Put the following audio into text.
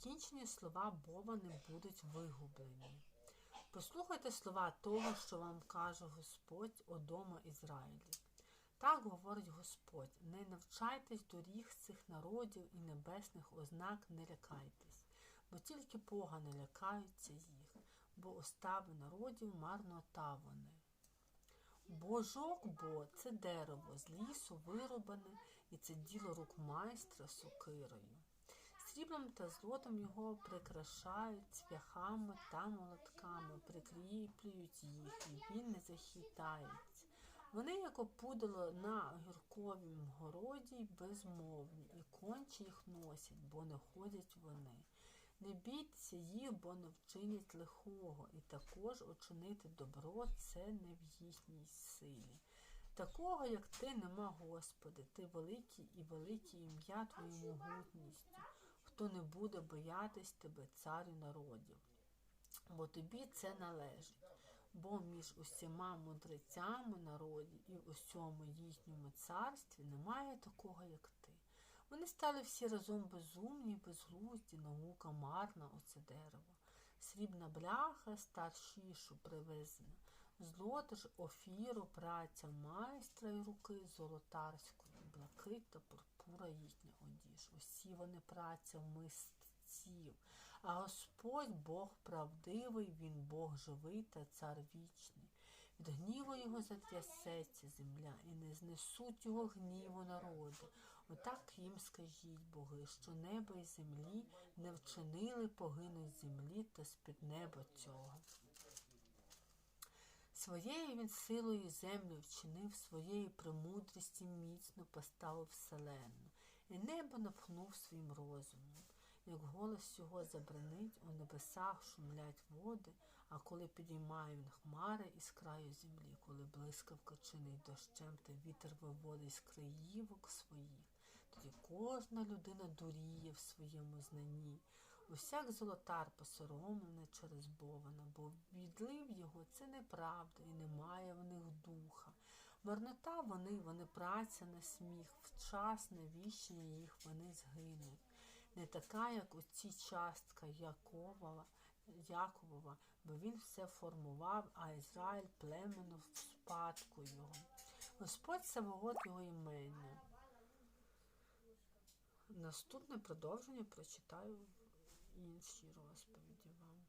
закінчені слова Бога не будуть вигублені. Послухайте слова того, що вам каже Господь о дома Ізраїлі. Так говорить Господь: не навчайтесь доріг цих народів і небесних ознак не лякайтесь, бо тільки Бога не лякаються їх, бо остави народів марнота вони. Божок бо це дерево з лісу вирубане, і це діло рук майстра сокирою. Сріблом та злотом його прикрашають цвяхами та молотками, прикріплюють їх, і він не захитається. Вони, як опудало на гірковім городі, безмовні, і конче їх носять, бо не ходять вони. Не бійтеся їх, бо не вчинять лихого, і також учинити добро це не в їхній силі. Такого, як ти, нема, Господи, ти великий і велике ім'я Твою могутністю, хто не буде боятись тебе, царю народів. Бо тобі це належить. Бо між усіма мудрецями народів і усьому їхньому царстві немає такого, як ти. Вони стали всі разом безумні, безглузді, наука марна, оце дерево. Срібна бляха старшішу привезена, злото ж офіру, праця майстра й руки золотарської, блакит та пурпура їхня одіж. Усі вони праця мисців. А Господь Бог правдивий, Він Бог живий та цар вічний. Від гніву його затрясеться земля, і не знесуть його гніву народи. Отак їм скажіть, боги, що небо і землі не вчинили погинуть землі та з-під неба цього. Своєю він силою землю вчинив, своєї премудрості міцно поставив вселенну, і небо напхнув своїм розумом. Як голос його забранить, у небесах шумлять води, а коли підіймає він хмари із краю землі, коли блискавка чинить дощем та вітер виводить з краївок своїх, тоді кожна людина дуріє в своєму знанні. Усяк золотар посоромлений через Бована, бо відлив його це неправда і немає в них духа. Марнота вони, вони праця на сміх, вчасне віщення їх вони згинуть. Не така, як оці частка Якова, Яковова, бо він все формував, а Ізраїль племенно в спадку його. Господь Савогот його імення. Наступне продовження прочитаю і інші розповіді вам.